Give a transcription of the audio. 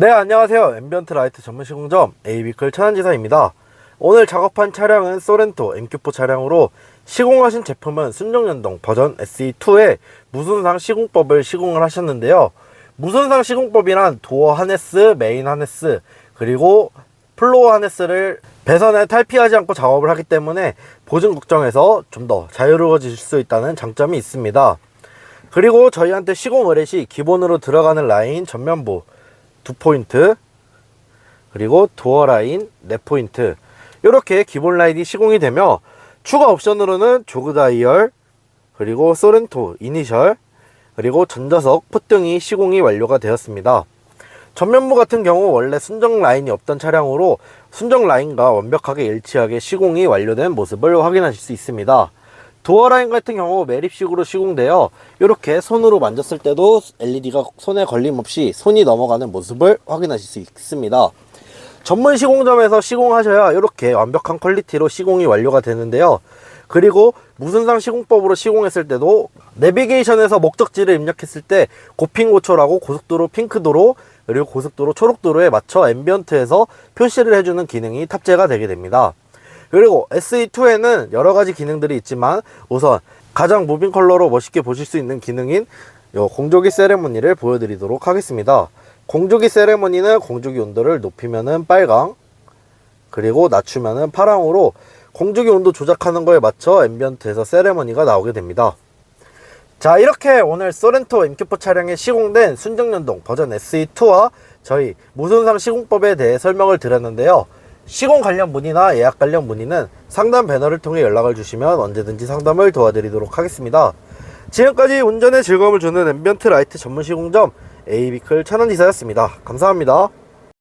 네 안녕하세요. 앰비언트 라이트 전문 시공점 에이비클 천안지사입니다. 오늘 작업한 차량은 소렌토 MQ4 차량으로 시공하신 제품은 순정연동 버전 SE2의 무순상 시공법을 시공을 하셨는데요. 무순상 시공법이란 도어 하네스, 메인 하네스 그리고 플로어 하네스를 배선에 탈피하지 않고 작업을 하기 때문에 보증 걱정에서 좀 더 자유로워질 수 있다는 장점이 있습니다. 그리고 저희한테 시공 의뢰 시 기본으로 들어가는 라인 전면부 두 포인트 그리고 도어 라인 네 포인트 이렇게 기본 라인이 시공이 되며 추가 옵션으로는 조그 다이얼 그리고 소렌토 이니셜 그리고 전자석 풋등이 시공이 완료가 되었습니다. 전면부 같은 경우 원래 순정 라인이 없던 차량으로 순정 라인과 완벽하게 일치하게 시공이 완료된 모습을 확인하실 수 있습니다. 도어 라인 같은 경우 매립식으로 시공되어 이렇게 손으로 만졌을 때도 LED가 손에 걸림없이 손이 넘어가는 모습을 확인하실 수 있습니다. 전문 시공점에서 시공하셔야 이렇게 완벽한 퀄리티로 시공이 완료가 되는데요. 그리고 무순상 시공법으로 시공했을 때도 내비게이션에서 목적지를 입력했을 때 고핑고초라고 고속도로 핑크도로 그리고 고속도로 초록도로에 맞춰 앰비언트에서 표시를 해주는 기능이 탑재가 되게 됩니다. 그리고 SE2에는 여러 가지 기능들이 있지만 우선 가장 무빙 컬러로 멋있게 보실 수 있는 기능인 요 공조기 세레모니를 보여드리도록 하겠습니다. 공조기 세레모니는 공조기 온도를 높이면은 빨강, 그리고 낮추면은 파랑으로 공조기 온도 조작하는 거에 맞춰 앰비언트에서 세레머니가 나오게 됩니다. 자 이렇게 오늘 소렌토 MQ4 차량에 시공된 순정연동 버전 SE2와 저희 무손상 시공법에 대해 설명을 드렸는데요. 시공 관련 문의나 예약 관련 문의는 상담 배너를 통해 연락을 주시면 언제든지 상담을 도와드리도록 하겠습니다. 지금까지 운전의 즐거움을 주는 앰비언트 라이트 전문 시공점 에이비클 천안지사였습니다. 감사합니다.